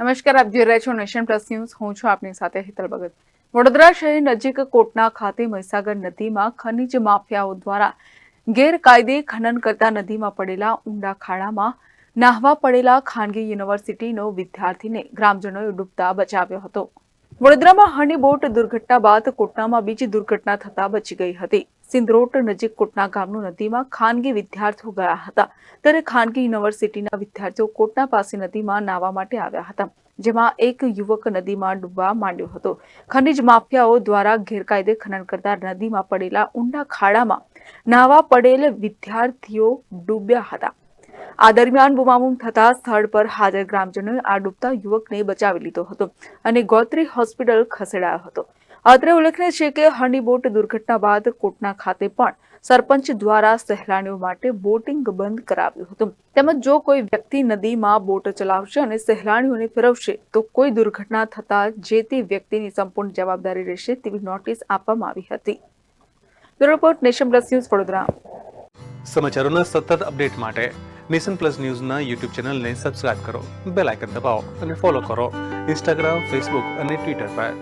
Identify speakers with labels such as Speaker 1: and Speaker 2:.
Speaker 1: નમસ્કાર, આપ જોઈ રહ્યા છો નેશન પ્લસ ન્યૂઝ. હું છું આપની સાથે હિતલ ભગત. વડોદરા શહેર નજીક કોટના ખાતે મહીસાગર નદીમાં ખનિજ માફિયાઓ દ્વારા ગેરકાયદે ખનન કરતા નદીમાં પડેલા ઊંડા ખાડામાં નાહવા પડેલા ખાનગી યુનિવર્સિટીનો વિદ્યાર્થીને ગ્રામજનોએ ડૂબતા બચાવ્યો હતો. વડોદરામાં હની બોટ દુર્ઘટના બાદ કોટનામાં બીજી દુર્ઘટના થતા બચી ગઈ હતી. સિંદરોટ નજીક કોટના ગામનું નદીમાં ખાનગી વિદ્યાર્થીઓ ગયા હતા. ત્યારે ખાનગી યુનિવર્સિટીના વિદ્યાર્થીઓ કોટના પાસે નદીમાં નાહવા માટે આવ્યા હતા, જેમાં એક યુવક નદીમાં ડૂબવા માંડ્યો હતો. ખનિજ માફિયાઓ દ્વારા ગેરકાયદે ખનન કરતા નદીમાં પડેલા ઊંડા ખાડામાં નાહવા પડેલ વિદ્યાર્થીઓ ડૂબ્યા હતા. આ દરમિયાન બુમાબુમ થતા સ્થળ પર હાજર ગ્રામજનોએ આ ડૂબતા યુવકને બચાવી લીધો હતો અને ગોત્રી હોસ્પિટલ ખસેડાયો હતો. અત્રે ઉલ્લેખનીય છે કે હનીબોટ દુર્ઘટના બાદ કોટના ખાતે પણ સરપંચ દ્વારા સહેલાણીઓ માટે બોટિંગ બંધ કરાવ્યું હતું. તેમજ જો કોઈ વ્યક્તિ નદીમાં બોટ ચલાવશે અને સહેલાણીઓને ફેરવશે, તો કોઈ દુર્ઘટના થતા જે તે વ્યક્તિની સંપૂર્ણ જવાબદારી રહેશે તેવી નોટિસ આપવામાં આવી હતી. Report, nation plus news, Vadodara.
Speaker 2: સમાચારોના સતત અપડેટ માટે નેશન પ્લસ ન્યૂઝના યુટ્યુબ ચેનલને સબસ્ક્રાઇબ કરો, બેલ આઇકન દબાવો અને ફોલો કરો. ઇન્સ્ટાગ્રામ, ફેસબુક અને ટ્વિટર પર.